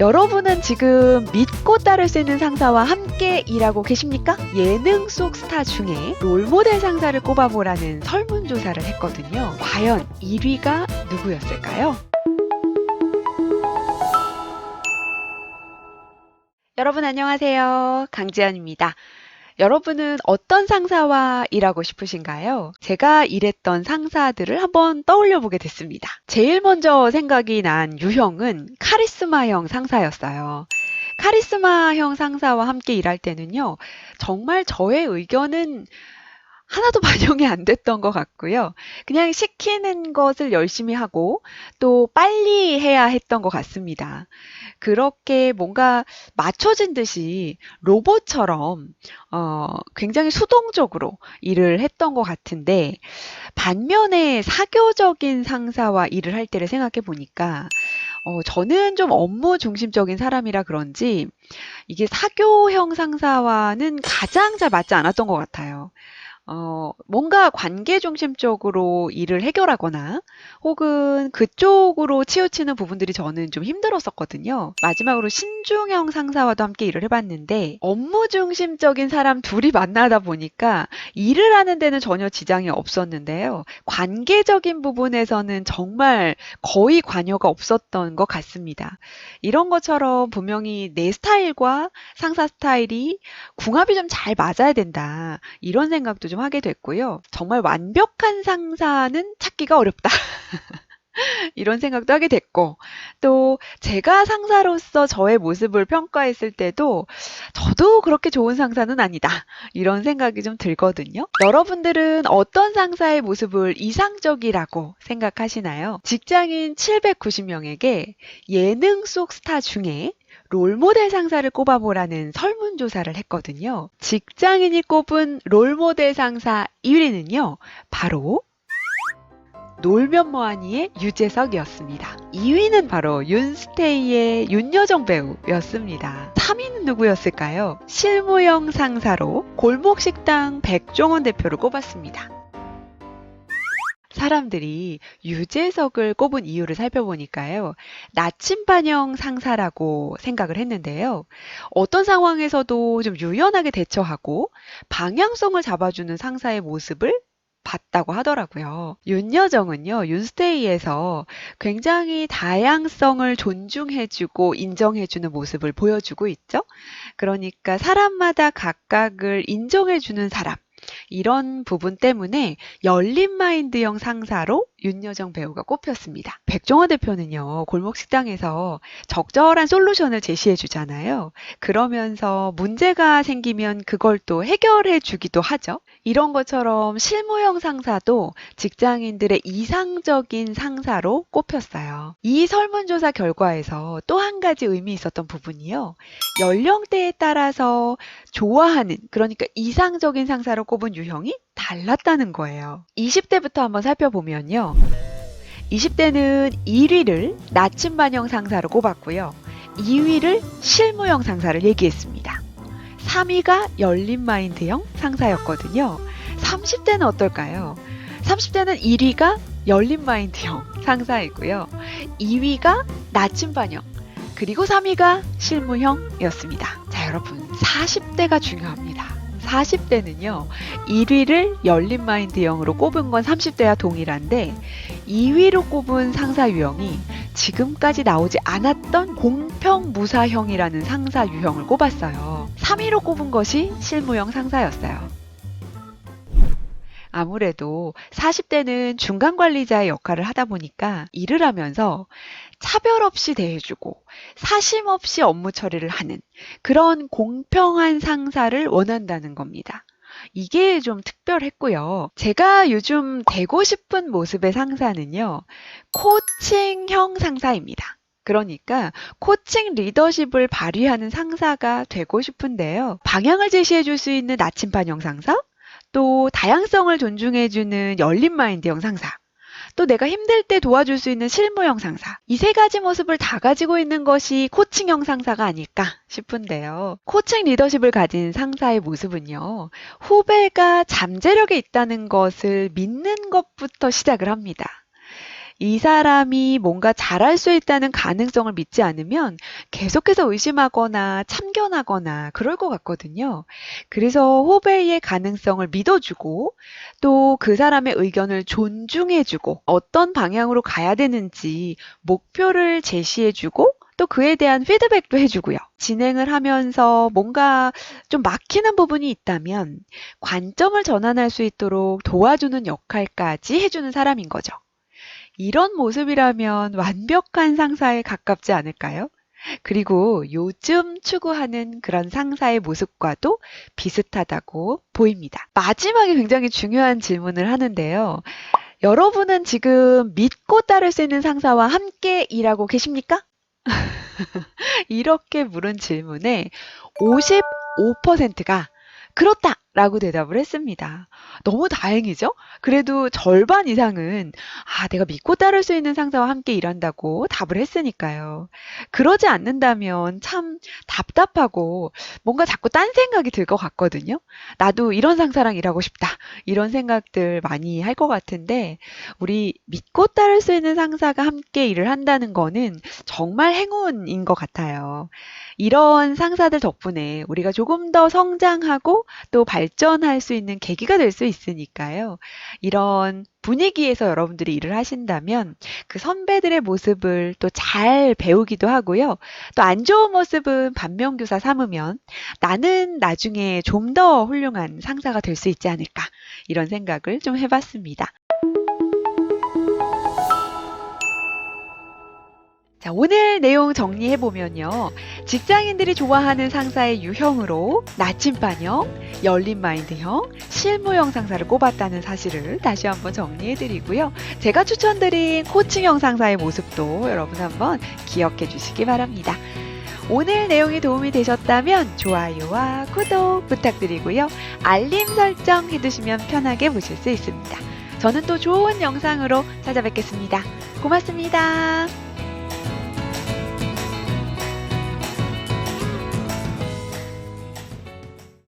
여러분은 지금 믿고 따를 수 있는 상사와 함께 일하고 계십니까? 예능 속 스타 중에 롤모델 상사를 꼽아보라는 설문조사를 했거든요. 과연 1위가 누구였을까요? 여러분 안녕하세요. 강지연입니다. 여러분은 어떤 상사와 일하고 싶으신가요? 제가 일했던 상사들을 한번 떠올려 보게 됐습니다. 제일 먼저 생각이 난 유형은 카리스마형 상사였어요. 카리스마형 상사와 함께 일할 때는요, 정말 저의 의견은 하나도 반영이 안 됐던 것 같고요. 그냥 시키는 것을 열심히 하고 또 빨리 해야 했던 것 같습니다. 그렇게 뭔가 맞춰진 듯이 로봇처럼 어, 굉장히 수동적으로 일을 했던 것 같은데 반면에 사교적인 상사와 일을 할 때를 생각해 보니까 어, 저는 좀 업무 중심적인 사람이라 그런지 이게 사교형 상사와는 가장 잘 맞지 않았던 것 같아요. 어, 뭔가 관계 중심적으로 일을 해결하거나 혹은 그쪽으로 치우치는 부분들이 저는 좀 힘들었었거든요. 마지막으로 신중형 상사와도 함께 일을 해봤는데 업무 중심적인 사람 둘이 만나다 보니까 일을 하는 데는 전혀 지장이 없었는데요. 관계적인 부분에서는 정말 거의 관여가 없었던 것 같습니다. 이런 것처럼 분명히 내 스타일과 상사 스타일이 궁합이 좀 잘 맞아야 된다. 이런 생각도 좀 하게 됐고요. 정말 완벽한 상사는 찾기가 어렵다. 이런 생각도 하게 됐고, 또 제가 상사로서 저의 모습을 평가했을 때도 저도 그렇게 좋은 상사는 아니다. 이런 생각이 좀 들거든요. 여러분들은 어떤 상사의 모습을 이상적이라고 생각하시나요? 직장인 790명에게 예능 속 스타 중에 롤모델 상사를 꼽아보라는 설문조사를 했거든요. 직장인이 꼽은 롤모델 상사 1위는요, 바로 놀면 뭐하니의 유재석이었습니다. 2위는 바로 윤스테이의 윤여정 배우였습니다. 3위는 누구였을까요? 실무형 상사로 골목식당 백종원 대표를 꼽았습니다. 사람들이 유재석을 꼽은 이유를 살펴보니까요. 나침반형 상사라고 생각을 했는데요. 어떤 상황에서도 좀 유연하게 대처하고 방향성을 잡아주는 상사의 모습을 봤다고 하더라고요. 윤여정은요, 윤스테이에서 굉장히 다양성을 존중해주고 인정해주는 모습을 보여주고 있죠. 그러니까 사람마다 각각을 인정해주는 사람, 이런 부분 때문에 열린 마인드형 상사로 윤여정 배우가 꼽혔습니다. 백종원 대표는요, 골목 식당에서 적절한 솔루션을 제시해 주잖아요. 그러면서 문제가 생기면 그걸 또 해결해 주기도 하죠. 이런 것처럼 실무형 상사도 직장인들의 이상적인 상사로 꼽혔어요. 이 설문조사 결과에서 또 한 가지 의미 있었던 부분이요. 연령대에 따라서 좋아하는, 그러니까 이상적인 상사로 꼽은 유형이 달랐다는 거예요. 20대부터 한번 살펴보면요. 20대는 1위를 나침반형 상사로 꼽았고요. 2위를 실무형 상사를 얘기했습니다. 3위가 열린 마인드형 상사였거든요. 30대는 어떨까요? 30대는 1위가 열린 마인드형 상사이고요. 2위가 나침반형, 그리고 3위가 실무형이었습니다. 자, 여러분, 40대가 중요합니다. 40대는요, 1위를 열린 마인드 형으로 꼽은 건 30대와 동일한데, 2위로 꼽은 상사 유형이 지금까지 나오지 않았던 공평 무사형이라는 상사 유형을 꼽았어요. 3위로 꼽은 것이 실무형 상사였어요. 아무래도 40대는 중간 관리자의 역할을 하다 보니까 일을 하면서 차별 없이 대해주고 사심 없이 업무 처리를 하는 그런 공평한 상사를 원한다는 겁니다. 이게 좀 특별했고요. 제가 요즘 되고 싶은 모습의 상사는요, 코칭형 상사입니다. 그러니까 코칭 리더십을 발휘하는 상사가 되고 싶은데요. 방향을 제시해 줄 수 있는 나침반형 상사, 또 다양성을 존중해주는 열린 마인드형 상사, 또 내가 힘들 때 도와줄 수 있는 실무형 상사. 이 세 가지 모습을 다 가지고 있는 것이 코칭형 상사가 아닐까 싶은데요. 코칭 리더십을 가진 상사의 모습은요. 후배가 잠재력에 있다는 것을 믿는 것부터 시작을 합니다. 이 사람이 뭔가 잘할 수 있다는 가능성을 믿지 않으면 계속해서 의심하거나 참견하거나 그럴 것 같거든요. 그래서 후배의 가능성을 믿어주고 또 그 사람의 의견을 존중해주고 어떤 방향으로 가야 되는지 목표를 제시해주고 또 그에 대한 피드백도 해주고요. 진행을 하면서 뭔가 좀 막히는 부분이 있다면 관점을 전환할 수 있도록 도와주는 역할까지 해주는 사람인 거죠. 이런 모습이라면 완벽한 상사에 가깝지 않을까요? 그리고 요즘 추구하는 그런 상사의 모습과도 비슷하다고 보입니다. 마지막에 굉장히 중요한 질문을 하는데요. 여러분은 지금 믿고 따를 수 있는 상사와 함께 일하고 계십니까? 이렇게 물은 질문에 55%가 그렇다! 라고 대답을 했습니다. 너무 다행이죠? 그래도 절반 이상은, 아, 내가 믿고 따를 수 있는 상사와 함께 일한다고 답을 했으니까요. 그러지 않는다면 참 답답하고 뭔가 자꾸 딴 생각이 들 것 같거든요. 나도 이런 상사랑 일하고 싶다. 이런 생각들 많이 할 것 같은데, 우리 믿고 따를 수 있는 상사가 함께 일을 한다는 거는 정말 행운인 것 같아요. 이런 상사들 덕분에 우리가 조금 더 성장하고 또 발전할 수 있는 계기가 될 수 있으니까요. 이런 분위기에서 여러분들이 일을 하신다면 그 선배들의 모습을 또 잘 배우기도 하고요. 또 안 좋은 모습은 반면교사 삼으면 나는 나중에 좀 더 훌륭한 상사가 될 수 있지 않을까 이런 생각을 좀 해봤습니다. 자, 오늘 내용 정리해보면요. 직장인들이 좋아하는 상사의 유형으로 나침반형, 열린마인드형, 실무형 상사를 꼽았다는 사실을 다시 한번 정리해드리고요. 제가 추천드린 코칭형 상사의 모습도 여러분 한번 기억해 주시기 바랍니다. 오늘 내용이 도움이 되셨다면 좋아요와 구독 부탁드리고요. 알림 설정 해두시면 편하게 보실 수 있습니다. 저는 또 좋은 영상으로 찾아뵙겠습니다. 고맙습니다.